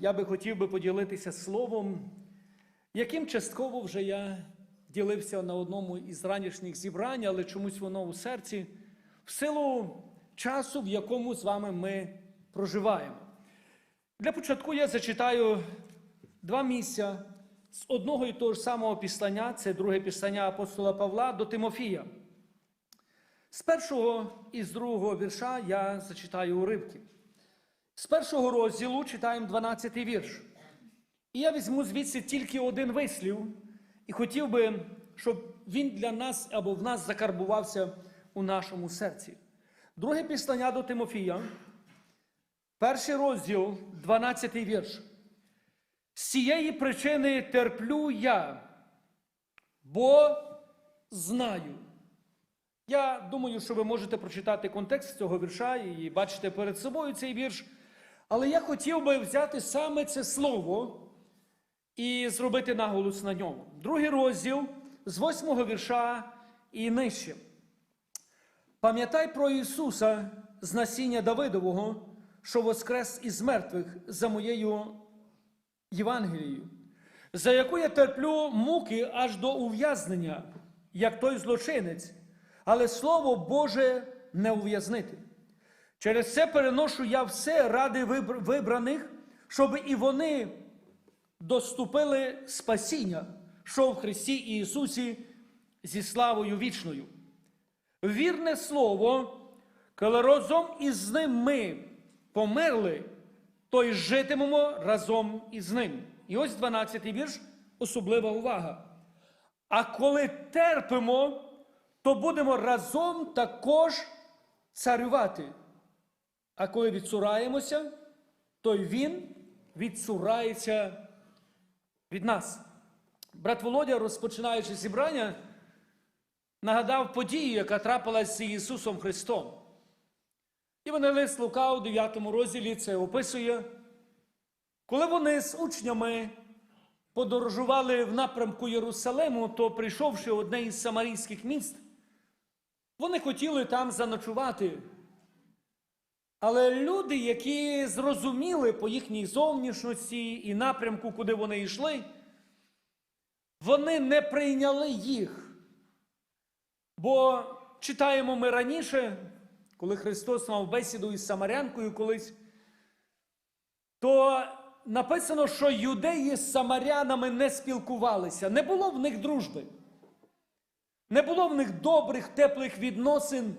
Я би хотів би поділитися словом, яким частково вже я ділився на одному із ранішніх зібрань, але чомусь воно у серці, в силу часу, в якому з вами ми проживаємо. Для початку я зачитаю два місця з одного і того ж самого післання, це друге післання апостола Павла до Тимофія. З першого і з другого вірша я зачитаю уривки. З першого розділу читаємо 12-й вірш. І я візьму звідси тільки один вислів, і хотів би, щоб він для нас або в нас закарбувався у нашому серці. Друге післання до Тимофія, перший розділ, 12-й вірш. З цієї причини терплю я, бо знаю. Я думаю, що ви можете прочитати контекст цього вірша і бачите перед собою цей вірш. Але я хотів би взяти саме це слово і зробити наголос на ньому. Другий розділ з восьмого вірша і нижче. Пам'ятай про Ісуса з насіння Давидового, що воскрес із мертвих за моєю Євангелією, за яку я терплю муки аж до ув'язнення, як той злочинець, але Слово Боже не ув'язнити. Через це переношу я все ради вибраних, щоб і вони доступили спасіння, що в Христі Ісусі зі славою вічною. Вірне слово, коли разом із ним ми померли, то й житимемо разом із ним. І ось 12-й вірш, особлива увага. А коли терпимо, то будемо разом також царювати. А коли відсураємося, то й він відсурається від нас. Брат Володя, розпочинаючи зібрання, нагадав подію, яка трапилась з Ісусом Христом. Євангелист Лука у 9 розділі це описує, коли вони з учнями подорожували в напрямку Єрусалиму, то прийшовши в одне із самарійських міст, вони хотіли там заночувати. Але люди, які зрозуміли по їхній зовнішності і напрямку, куди вони йшли, вони не прийняли їх. Бо читаємо ми раніше, коли Христос мав бесіду із Самарянкою колись, то написано, що юдеї з самарянами не спілкувалися, не було в них дружби, не було в них добрих, теплих відносин.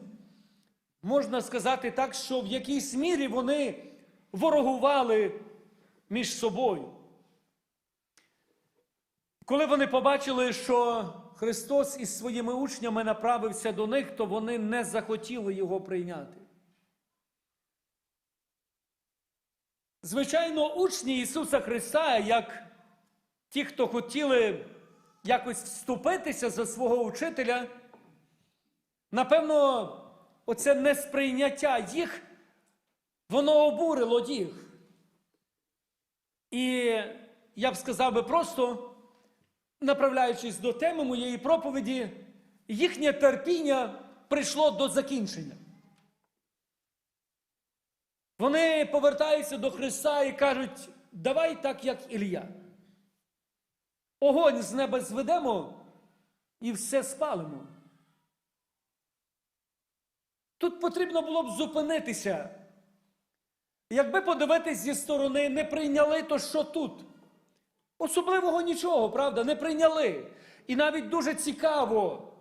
Можна сказати так, що в якійсь мірі вони ворогували між собою. Коли вони побачили, що Христос із своїми учнями направився до них, то вони не захотіли його прийняти. Звичайно, учні Ісуса Христа, як ті, хто хотіли якось вступитися за свого учителя, напевно, оце несприйняття їх, воно обурило їх. І я б сказав би просто, направляючись до теми моєї проповіді, їхнє терпіння прийшло до закінчення. Вони повертаються до Христа і кажуть, давай так, як Ілля. Огонь з неба зведемо і все спалимо. Тут потрібно було б зупинитися. Якби подивитись зі сторони, не прийняли, то що тут? Особливого нічого, правда, не прийняли. І навіть дуже цікаво.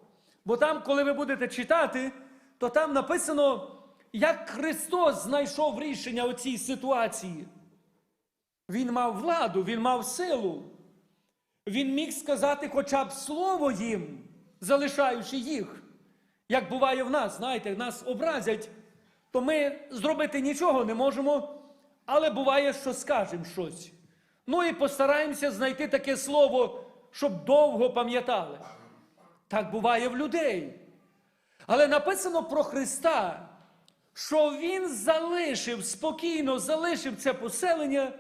Бо там, коли ви будете читати, то там написано, як Христос знайшов рішення у цій ситуації. Він мав владу, він мав силу. Він міг сказати хоча б слово їм, залишаючи їх. Як буває в нас, знаєте, нас образять, то ми зробити нічого не можемо, але буває, що скажемо щось. Ну і постараємося знайти таке слово, щоб довго пам'ятали. Так буває в людей. Але написано про Христа, що Він залишив, спокійно залишив це поселення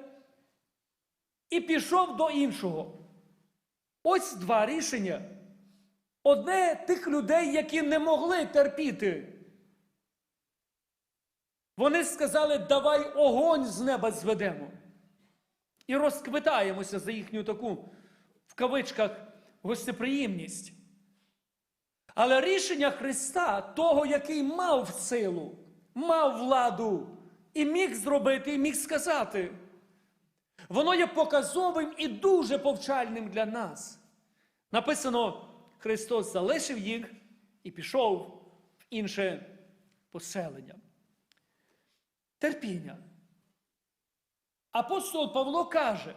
і пішов до іншого. Ось два рішення. Одне тих людей, які не могли терпіти. Вони сказали, давай огонь з неба зведемо. і розквитаємося за їхню таку, в кавичках, гостеприємність. Але рішення Христа, того, який мав силу, мав владу, і міг зробити, і міг сказати, воно є показовим і дуже повчальним для нас. Написано, Христос залишив їх і пішов в інше поселення. Терпіння. Апостол Павло каже,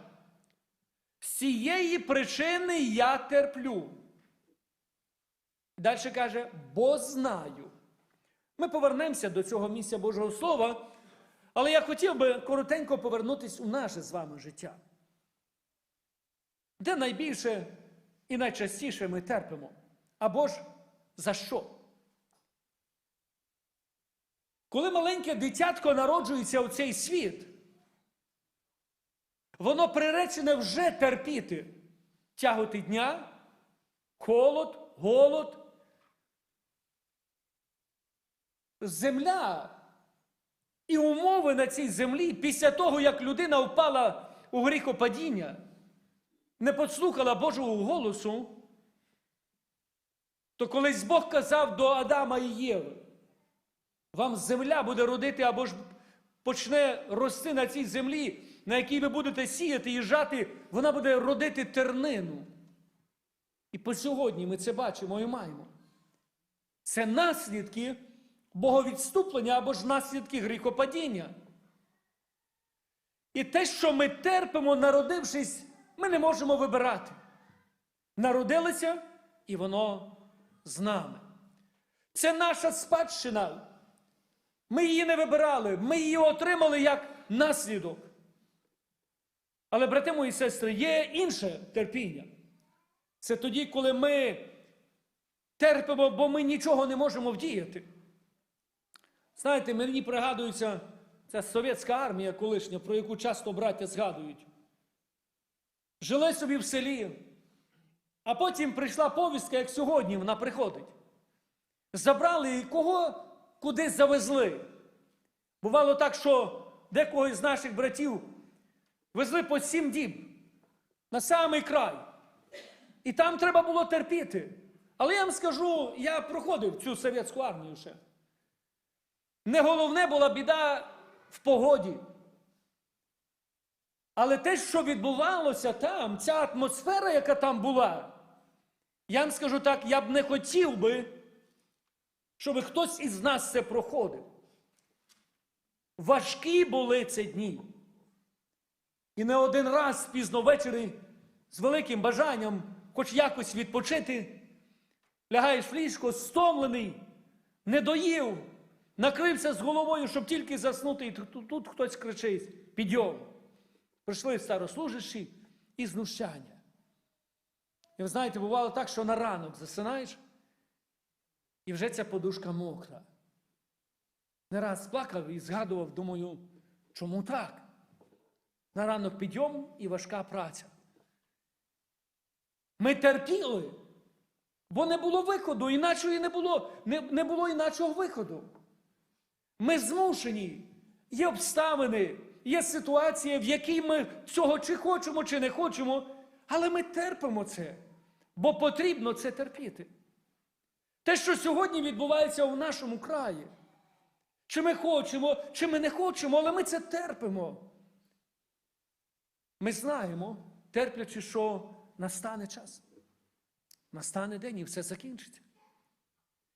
з цієї причини я терплю. Далі каже, бо знаю. Ми повернемося до цього місця Божого Слова, але я хотів би коротенько повернутися у наше з вами життя. Де найбільше і найчастіше ми терпимо? Або ж за що? Коли маленьке дитятко народжується у цей світ, воно приречене вже терпіти тяготи дня, холод, голод. Земля і умови на цій землі після того, як людина впала у гріхопадіння, не послухала Божого голосу, то колись Бог казав до Адама і Єви, вам земля буде родити або ж почне рости на цій землі, на якій ви будете сіяти і жати, вона буде родити тернину. І по сьогодні ми це бачимо і маємо. Це наслідки боговідступлення або ж наслідки гріхопадіння. І те, що ми терпимо, народившись, ми не можемо вибирати. Народилися, і воно з нами. Це наша спадщина. Ми її не вибирали, ми її отримали як наслідок. Але, брати мої сестри, є інше терпіння. Це тоді, коли ми терпимо, бо ми нічого не можемо вдіяти. Знаєте, мені пригадується ця совєтська армія колишня, про яку часто браття згадують. Жили собі в селі, а потім прийшла повістка, як сьогодні вона приходить. Забрали і кого куди завезли. Бувало так, що декого із наших братів везли по сім діб на самий край. І там треба було терпіти. Але я вам скажу, я проходив цю совєтську армію ще. Не головне була біда в погоді. Але те, що відбувалося там, ця атмосфера, яка там була, я вам скажу так, я б не хотів би, щоб хтось із нас це проходив. Важкі були ці дні. І не один раз пізно ввечері з великим бажанням, хоч якось відпочити, лягаєш в ліжко, стомлений, не доїв, накрився з головою, щоб тільки заснути, і тут, тут хтось кричить: підйом. Прийшли старослужащі і знущання. І ви знаєте, бувало так, що на ранок засинаєш, і вже ця подушка мокра. Не раз плакав і згадував, думаю, чому так? На ранок підйом і важка праця. Ми терпіли, бо не було виходу, іначе не було, не, не було іначого виходу. Ми змушені, є обставини, є ситуація, в якій ми цього чи хочемо, чи не хочемо, але ми терпимо це, бо потрібно це терпіти. Те, що сьогодні відбувається у нашому краї, чи ми хочемо, чи ми не хочемо, але ми це терпимо. Ми знаємо, терплячи, що настане час. Настане день і все закінчиться.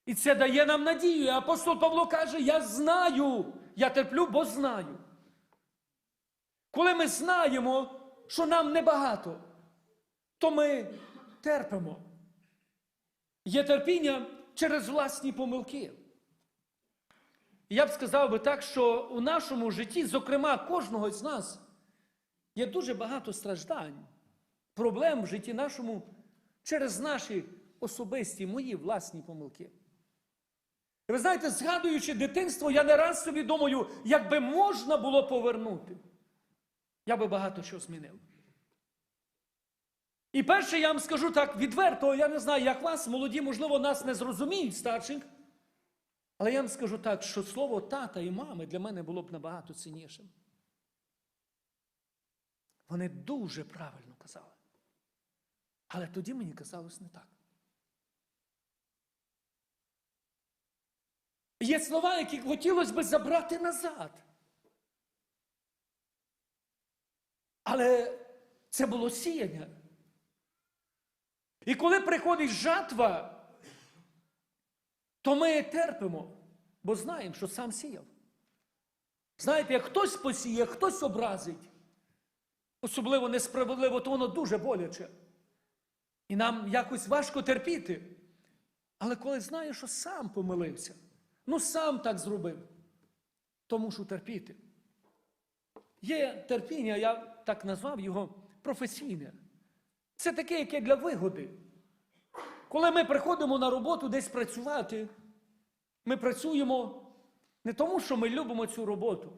І це дає нам надію. І апостол Павло каже: Я знаю, я терплю, бо знаю. Коли ми знаємо, що нам небагато, то ми терпимо. Є терпіння через власні помилки. Я б сказав би так, що у нашому житті, зокрема, кожного з нас, є дуже багато страждань, проблем в житті нашому через наші особисті, мої власні помилки. Ви знаєте, згадуючи дитинство, я не раз собі думаю, якби можна було повернути, я би багато чого змінив. І перше, я вам скажу так відверто, я не знаю, як вас, молоді, можливо, нас не зрозуміють старших. Але я вам скажу так, що слово тата і мами для мене було б набагато ціннішим. Вони дуже правильно казали. Але тоді мені казалось не так. Є слова, які хотілося би забрати назад. Але це було сіяння. І коли приходить жатва, то ми терпимо, бо знаємо, що сам сіяв. Знаєте, як хтось посіє, хтось образить, особливо несправедливо, то воно дуже боляче. І нам якось важко терпіти. Але коли знаєш, що сам помилився, ну сам так зробив, то мушу терпіти. Є терпіння, я так назвав його професійне. Це таке, яке для вигоди. Коли ми приходимо на роботу десь працювати, ми працюємо не тому, що ми любимо цю роботу,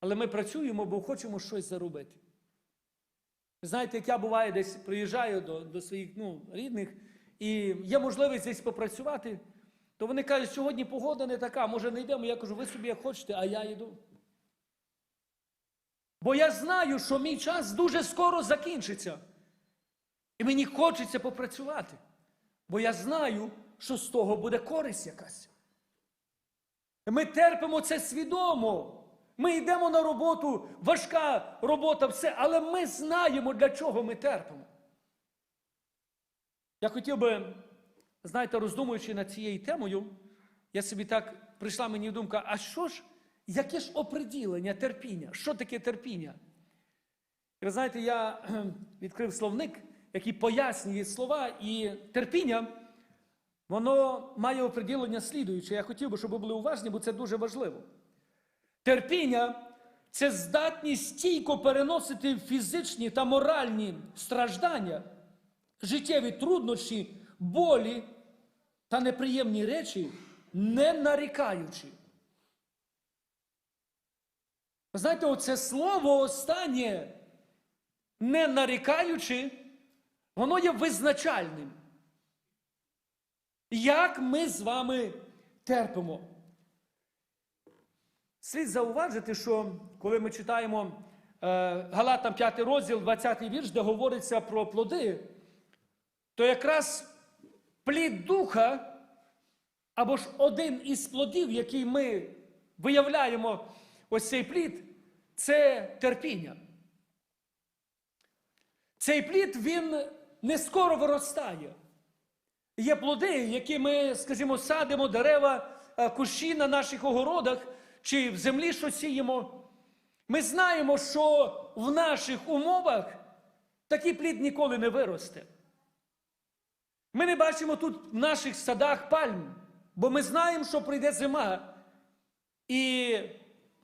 але ми працюємо, бо хочемо щось заробити. Знаєте, як я буває, десь приїжджаю до, до своїх ну, рідних, і є можливість десь попрацювати, то вони кажуть, сьогодні погода не така, може не йдемо. Я кажу, ви собі як хочете, а я йду. Бо я знаю, що мій час дуже скоро закінчиться. І мені хочеться попрацювати. Бо я знаю, що з того буде користь якась. Ми терпимо це свідомо. Ми йдемо на роботу, важка робота, все, але ми знаємо, для чого ми терпимо. Я хотів би, знаєте, роздумуючи над цією темою, я собі так прийшла мені думка, а що ж, яке ж оприділення терпіння? Що таке терпіння? І ви знаєте, я відкрив словник, який пояснює слова, і терпіння, воно має оприділення слідуюче. Я хотів би, щоб ви були уважні, бо це дуже важливо. Терпіння це здатність стійко переносити фізичні та моральні страждання, життєві труднощі, болі та неприємні речі, не нарікаючи. Ви Знаєте, оце слово останнє, не нарікаючи, воно є визначальним. Як ми з вами терпимо? Слід зауважити, що коли ми читаємо е, Галатам 5 розділ, 20 вірш, де говориться про плоди, то якраз плід духа, або ж один із плодів, який ми виявляємо, ось цей плід, це терпіння. Цей плід він не скоро виростає. Є плоди, які ми, скажімо, садимо дерева, е, кущі на наших огородах чи в землі що сіємо. Ми знаємо, що в наших умовах такий плід ніколи не виросте. Ми не бачимо тут в наших садах пальм, бо ми знаємо, що прийде зима. І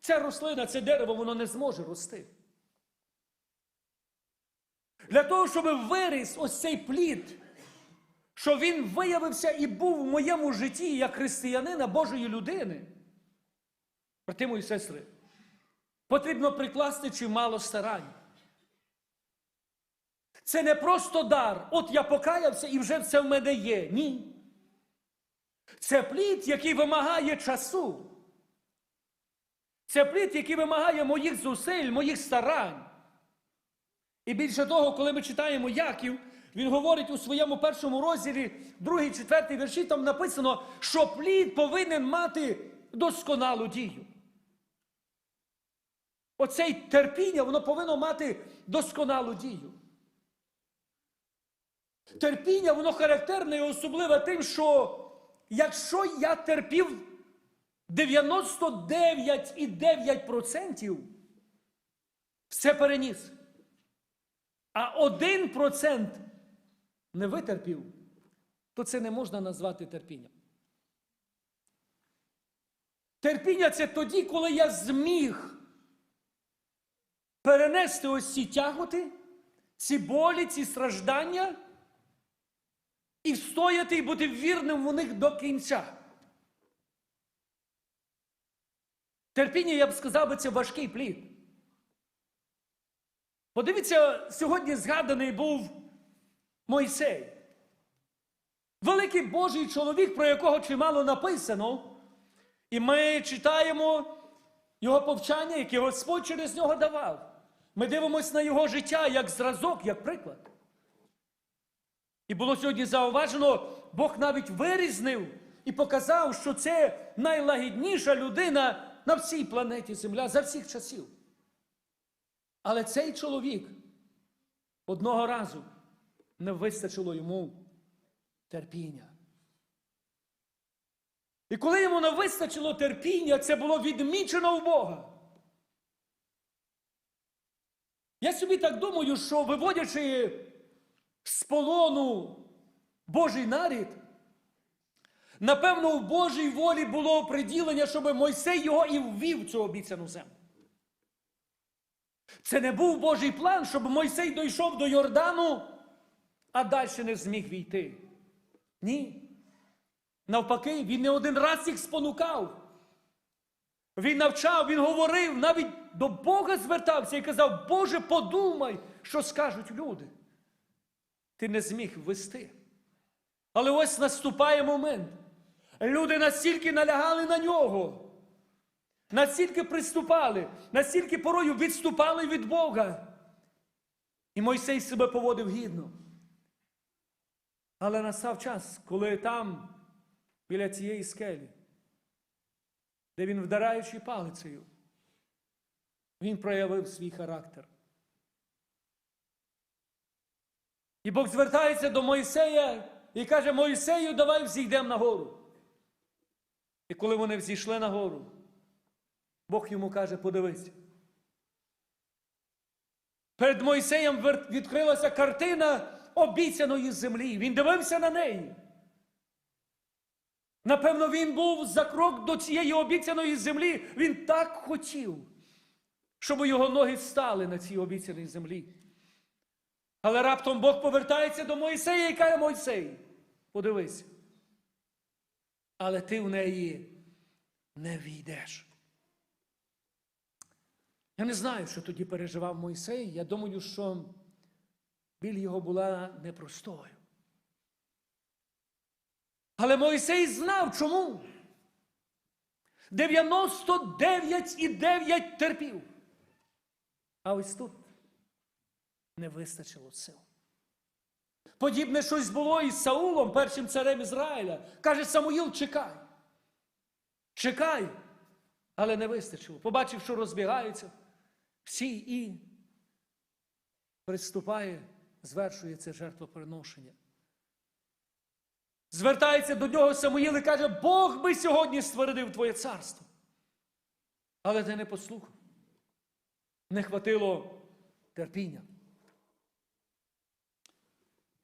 ця рослина, це дерево, воно не зможе рости. Для того, щоб виріс ось цей плід, щоб він виявився і був в моєму житті як християнина Божої людини. Брати мої сестри, потрібно прикласти чимало старань. Це не просто дар. От я покаявся і вже все в мене є. Ні. Це плід, який вимагає часу. Це плід, який вимагає моїх зусиль, моїх старань. І більше того, коли ми читаємо Яків, він говорить у своєму першому розділі, другий, четвертий вірші, там написано, що плід повинен мати досконалу дію. Оцей терпіння, воно повинно мати досконалу дію. Терпіння, воно характерне і особливе тим, що якщо я терпів 99,9%, все переніс. А 1% не витерпів, то це не можна назвати терпінням. Терпіння це тоді, коли я зміг перенести ось ці тяготи, ці болі, ці страждання і встояти і бути вірним в них до кінця. Терпіння, я б сказав, це важкий плід. Подивіться, сьогодні згаданий був Мойсей. Великий Божий чоловік, про якого чимало написано, і ми читаємо його повчання, яке Господь через нього давав. Ми дивимося на його життя як зразок, як приклад. І було сьогодні зауважено, Бог навіть вирізнив і показав, що це найлагідніша людина на всій планеті Земля за всіх часів. Але цей чоловік одного разу не вистачило йому терпіння. І коли йому не вистачило терпіння, це було відмічено у Бога. Я собі так думаю, що виводячи з полону Божий нарід, напевно, в Божій волі було приділення, щоб Мойсей його і ввів цю обіцяну землю. Це не був Божий план, щоб Мойсей дійшов до Йордану, а далі не зміг війти. Ні. Навпаки, він не один раз їх спонукав. Він навчав, він говорив, навіть до Бога звертався і казав, Боже, подумай, що скажуть люди. Ти не зміг вести. Але ось наступає момент. Люди настільки налягали на нього, настільки приступали, настільки порою відступали від Бога. І Мойсей себе поводив гідно. Але настав час, коли там, біля цієї скелі, де він, вдараючи палицею, він проявив свій характер. І Бог звертається до Мойсея і каже: Мойсею, давай взійдемо на гору. І коли вони взійшли на гору, Бог йому каже: подивись. Перед Мойсеєм відкрилася картина обіцяної землі. Він дивився на неї. Напевно, він був за крок до цієї обіцяної землі. Він так хотів, щоб його ноги стали на цій обіцяній землі. Але раптом Бог повертається до Мойсея і каже Мойсей, подивись. Але ти в неї не війдеш. Я не знаю, що тоді переживав Мойсей. Я думаю, що біль його була непростою. Але Мойсей знав чому. 99,9 терпів. А ось тут не вистачило сил. Подібне щось було із Саулом, першим царем Ізраїля. Каже Самуїл, чекай. Чекай. Але не вистачило. Побачив, що розбігаються всі і приступає, звершує це жертвоприношення. Звертається до нього Самуїл і каже, Бог би сьогодні ствердив твоє царство. Але ти не послухав. Не хватило терпіння.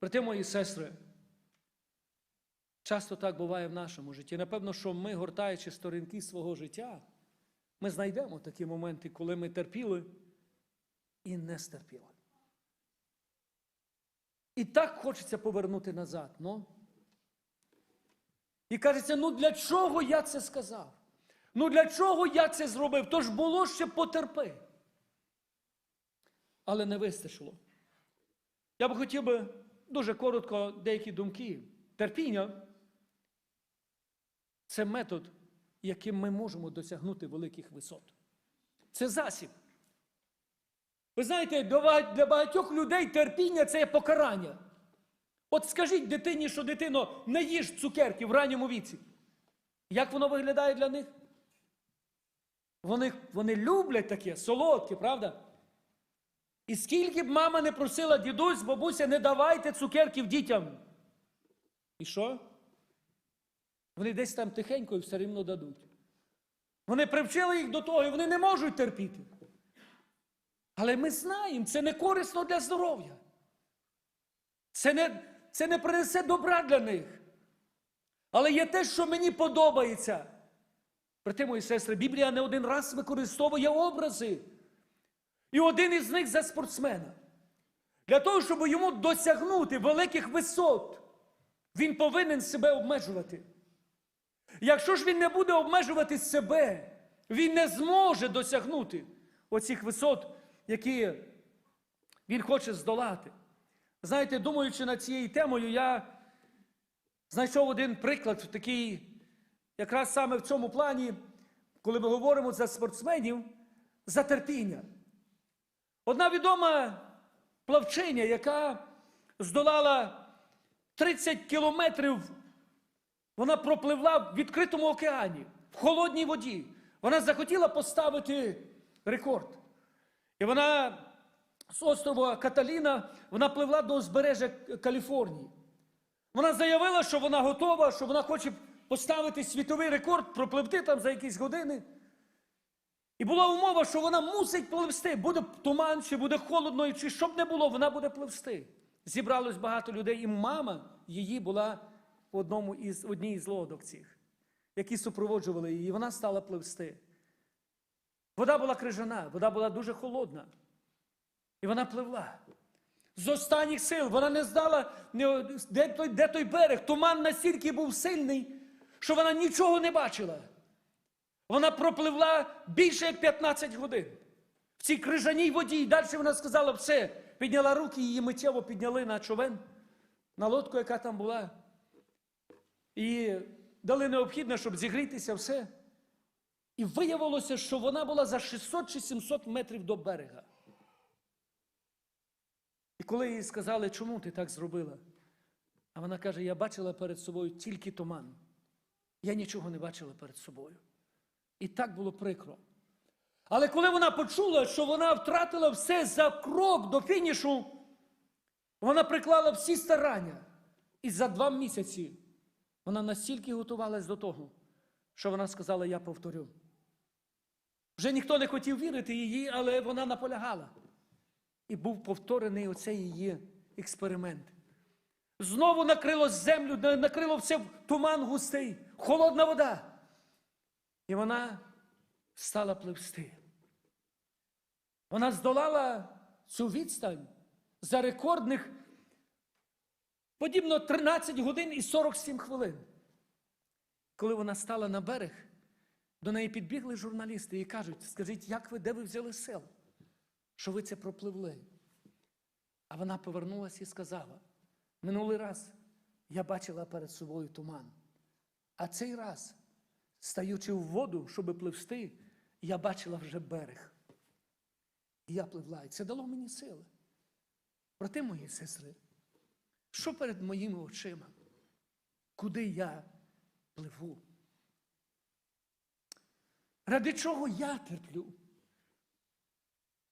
Проте, мої сестри, часто так буває в нашому житті. Напевно, що ми, гортаючи сторінки свого життя, ми знайдемо такі моменти, коли ми терпіли і не стерпіли. І так хочеться повернути назад. Ну? І кажеться, ну для чого я це сказав? Ну для чого я це зробив? Тож було ще потерпи. Але не вистачило. Я б хотів би дуже коротко деякі думки. Терпіння це метод, яким ми можемо досягнути великих висот. Це засіб. Ви знаєте, для багатьох людей терпіння це є покарання. От скажіть дитині, що дитино, не їж цукерки в ранньому віці. Як воно виглядає для них? Вони, вони люблять таке, солодке, правда? І скільки б мама не просила дідусь, бабуся, не давайте цукерків дітям. І що? Вони десь там тихенько і все рівно дадуть. Вони привчили їх до того, і вони не можуть терпіти. Але ми знаємо, це не корисно для здоров'я. Це не, це не принесе добра для них. Але є те, що мені подобається. Проте, мої сестри, Біблія не один раз використовує образи. І один із них за спортсмена. Для того, щоб йому досягнути великих висот, він повинен себе обмежувати. Якщо ж він не буде обмежувати себе, він не зможе досягнути оцих висот, які він хоче здолати. Знаєте, думаючи над цією темою, я знайшов один приклад такий, якраз саме в цьому плані, коли ми говоримо за спортсменів, за терпіння. Одна відома плавчиня, яка здолала 30 кілометрів, вона пропливла в відкритому океані, в холодній воді. Вона захотіла поставити рекорд. І вона з острова Каталіна вона пливла до узбережжя Каліфорнії. Вона заявила, що вона готова, що вона хоче поставити світовий рекорд, пропливти там за якісь години. І була умова, що вона мусить пливсти. Буде туман, чи буде холодно, чи щоб не було, вона буде пливсти. Зібралось багато людей, і мама її була в одному із одній із лодок цих, які супроводжували її. І вона стала пливсти. Вода була крижана, вода була дуже холодна. І вона пливла. З останніх сил вона не знала, не- де той, де той берег. Туман настільки був сильний, що вона нічого не бачила. Вона пропливла більше як 15 годин в цій крижаній воді. І далі вона сказала все. Підняла руки, її миттєво підняли на човен, на лодку, яка там була. І дали необхідне, щоб зігрітися все. І виявилося, що вона була за 600 чи 700 метрів до берега. І коли їй сказали, чому ти так зробила? А вона каже: я бачила перед собою тільки туман. Я нічого не бачила перед собою. І так було прикро. Але коли вона почула, що вона втратила все за крок до фінішу, вона приклала всі старання. І за два місяці вона настільки готувалась до того, що вона сказала: Я повторю. Вже ніхто не хотів вірити її, але вона наполягала. І був повторений оцей її експеримент. Знову накрило землю, накрило все туман густий, холодна вода. І вона стала пливсти. Вона здолала цю відстань за рекордних подібно 13 годин і 47 хвилин. Коли вона стала на берег, до неї підбігли журналісти і кажуть: скажіть, як ви, де ви взяли сил, що ви це пропливли? А вона повернулася і сказала: минулий раз я бачила перед собою туман, а цей раз, стаючи в воду, щоб пливсти, я бачила вже берег. І я пливла, і це дало мені сили. Проте, мої сестри, що перед моїми очима? Куди я пливу? Ради чого я терплю?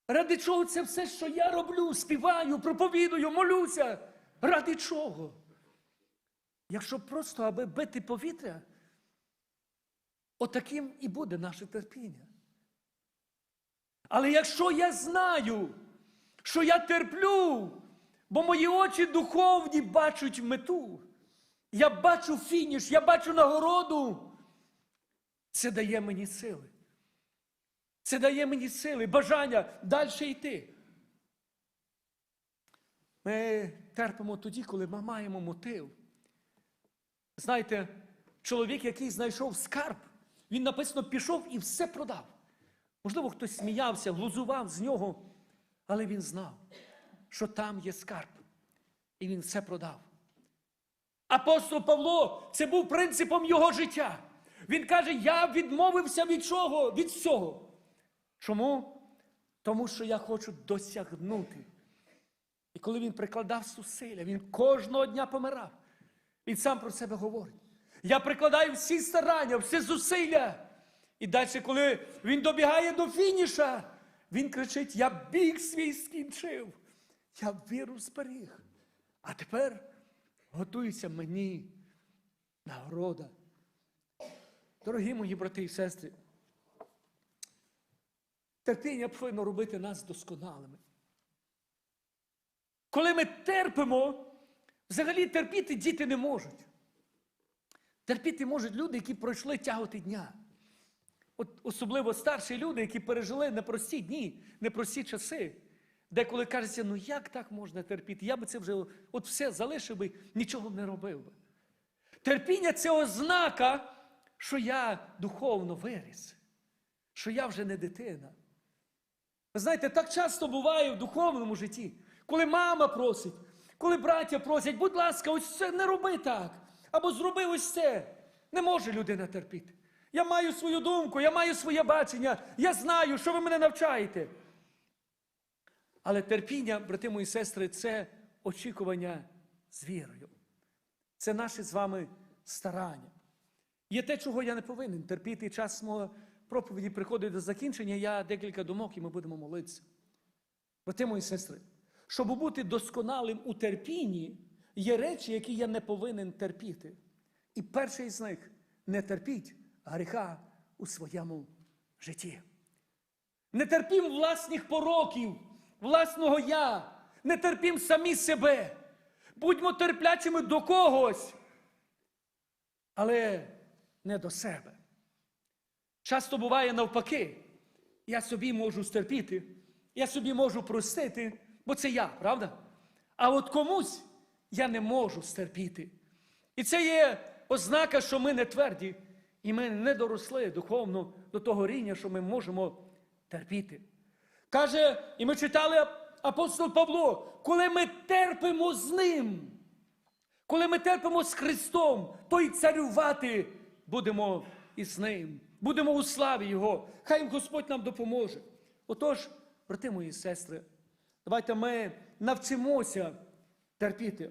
Ради чого це все, що я роблю, співаю, проповідую, молюся? Ради чого? Якщо просто аби бити повітря, отаким і буде наше терпіння. Але якщо я знаю, що я терплю, бо мої очі духовні бачать мету, я бачу фініш, я бачу нагороду, це дає мені сили. Це дає мені сили, бажання далі йти. Ми терпимо тоді, коли ми маємо мотив. Знаєте, чоловік, який знайшов скарб, він написано пішов і все продав. Можливо, хтось сміявся, глузував з нього, але він знав, що там є скарб. І він все продав. Апостол Павло, це був принципом його життя. Він каже: Я відмовився від чого? Від всього. Чому? Тому що я хочу досягнути. І коли він прикладав зусилля, він кожного дня помирав. Він сам про себе говорить. Я прикладаю всі старання, всі зусилля. І далі, коли він добігає до фініша, він кричить: Я біг свій скінчив, я віру зберіг. А тепер готується мені нагорода. Дорогі мої брати і сестри, терпіння повинно робити нас досконалими. Коли ми терпимо, взагалі терпіти діти не можуть. Терпіти можуть люди, які пройшли тяготи дня. От особливо старші люди, які пережили непрості дні, непрості часи. Деколи кажеться, ну як так можна терпіти? Я би це вже от все залишив би, нічого б не робив би. Терпіння це ознака, що я духовно виріс, що я вже не дитина. Ви знаєте, так часто буває в духовному житті, коли мама просить, коли браття просять, будь ласка, ось це не роби так. Або зроби ось це. Не може людина терпіти. Я маю свою думку, я маю своє бачення, я знаю, що ви мене навчаєте. Але терпіння, брати мої сестри, це очікування з вірою. Це наше з вами старання. Є те, чого я не повинен терпіти. Час мого проповіді приходить до закінчення. Я декілька думок, і ми будемо молитися. Брати мої сестри, щоб бути досконалим у терпінні, є речі, які я не повинен терпіти. І перший з них не терпіть гріха у своєму житті. Не терпім власних пороків, власного я, не терпім самі себе. Будьмо терплячими до когось, але не до себе. Часто буває навпаки. Я собі можу стерпіти, я собі можу простити, бо це я, правда? А от комусь я не можу стерпіти. І це є ознака, що ми не тверді, і ми не доросли духовно до того рівня, що ми можемо терпіти. Каже, і ми читали апостол Павло, коли ми терпимо з ним, коли ми терпимо з Христом, то й царювати будемо із ним, будемо у славі Його. Хай Господь нам допоможе. Отож, брати мої сестри, давайте ми навчимося терпіти,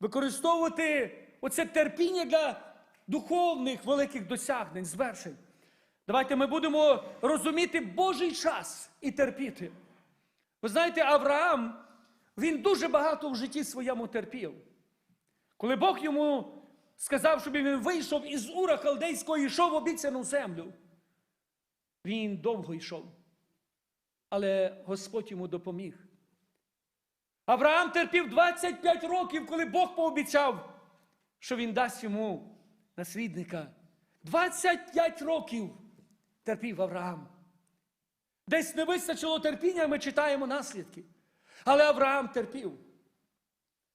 використовувати оце терпіння для духовних великих досягнень, звершень. Давайте ми будемо розуміти Божий час і терпіти. Ви знаєте, Авраам, він дуже багато в житті своєму терпів. Коли Бог йому сказав, щоб він вийшов із Ура Халдейського і йшов в обіцяну землю, він довго йшов. Але Господь йому допоміг. Авраам терпів 25 років, коли Бог пообіцяв, що він дасть йому наслідника. 25 років терпів Авраам. Десь не вистачило терпіння, ми читаємо наслідки. Але Авраам терпів.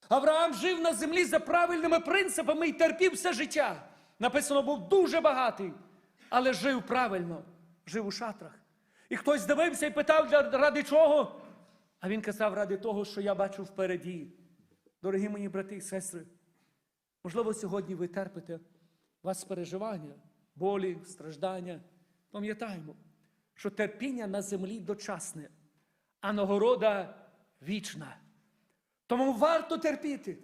Авраам жив на землі за правильними принципами і терпів все життя. Написано, був дуже багатий, але жив правильно, жив у шатрах. І хтось дивився і питав, ради чого? А він казав, ради того, що я бачу впереді. Дорогі мої брати і сестри, можливо, сьогодні ви терпите вас переживання, болі, страждання. Пам'ятаємо, що терпіння на землі дочасне, а нагорода вічна. Тому варто терпіти.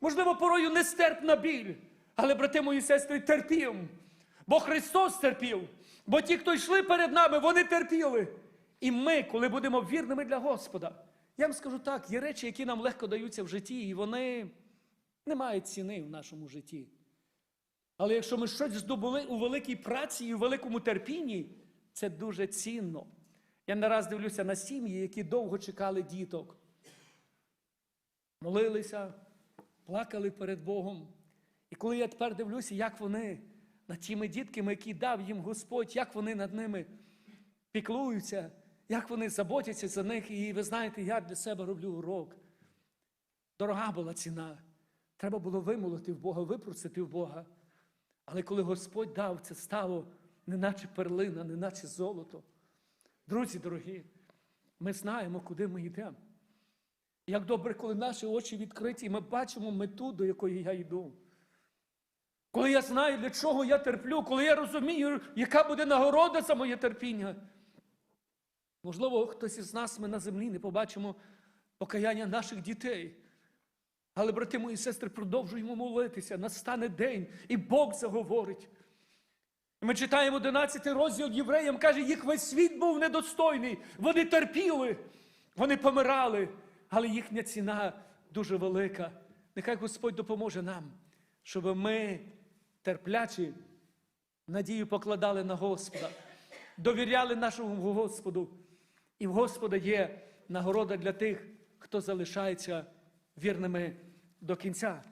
Можливо, порою нестерпна біль, але, брати мої сестри, терпім. Бо Христос терпів. Бо ті, хто йшли перед нами, вони терпіли. І ми, коли будемо вірними для Господа, я вам скажу так, є речі, які нам легко даються в житті, і вони не мають ціни в нашому житті. Але якщо ми щось здобули у великій праці і у великому терпінні, це дуже цінно. Я не раз дивлюся на сім'ї, які довго чекали діток. Молилися, плакали перед Богом. І коли я тепер дивлюся, як вони над тими дітками, які дав їм Господь, як вони над ними піклуються, як вони заботяться за них. І ви знаєте, я для себе роблю урок. Дорога була ціна. Треба було вимолити в Бога, випросити в Бога. Але коли Господь дав, це стало неначе перлина, неначе золото. Друзі дорогі, ми знаємо, куди ми йдемо. Як добре, коли наші очі відкриті, і ми бачимо мету, до якої я йду. Коли я знаю, для чого я терплю, коли я розумію, яка буде нагорода за моє терпіння. Можливо, хтось із нас ми на землі не побачимо покаяння наших дітей. Але, брати мої сестри, продовжуємо молитися. Настане день, і Бог заговорить. Ми читаємо 11 розділ євреям, каже, їх весь світ був недостойний. Вони терпіли, вони помирали, але їхня ціна дуже велика. Нехай Господь допоможе нам, щоб ми терплячі надію покладали на Господа, довіряли нашому Господу. І в Господа є нагорода для тих, хто залишається вірними до кінця.